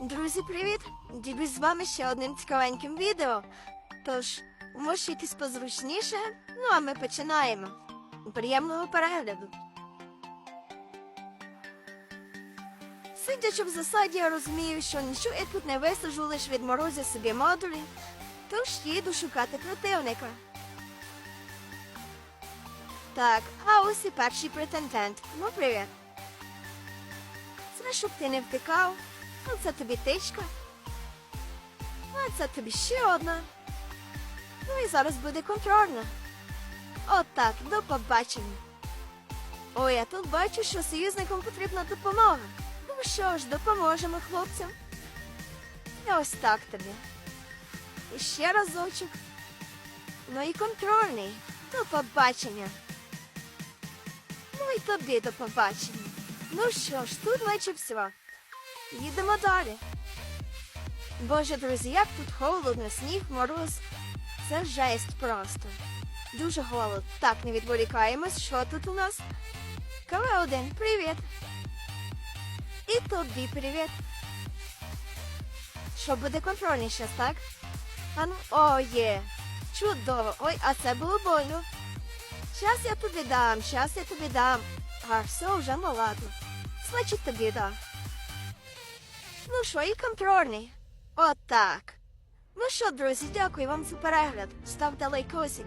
Друзі, привіт! Ділюсь з вами ще одним цікавеньким відео. Тож, вмощуйтесь позручніше, ну а ми починаємо. Приємного перегляду. Сидячи в засаді, я розумію, що нічого я тут не висаджу, лише відморозю собі модулі, тож їду шукати противника. Так, а ось і перший претендент. Ну, привіт. Це щоб ти не втикав. Ну, це тобі тичка. А це тобі ще одна. Ну і зараз буде контрольна. Отак, до побачення. Ой, я тут бачу, що союзникам потрібна допомога. Ну що ж, допоможемо хлопцям. І ось так тобі. І ще разочок. Ну і контрольний. До побачення. Ну і тобі до побачення. Ну що ж, тут наче все. Їдемо далі. Боже, друзі, як тут холодно, сніг, мороз. Це жесть просто. Дуже голод. Так, не відволікаємось. Що тут у нас? КВ-1, привіт. І тобі привіт. Що буде контрольніше, так? А ну, о, є. Чудово. Ой, а це було больно. Щас я тобі дам, щас я тобі дам. А все вже ну ладно. Значить тобі дам. Ну що, і контрольний. Отак. От Ну що, друзі, дякую вам за перегляд. Ставте лайкосик.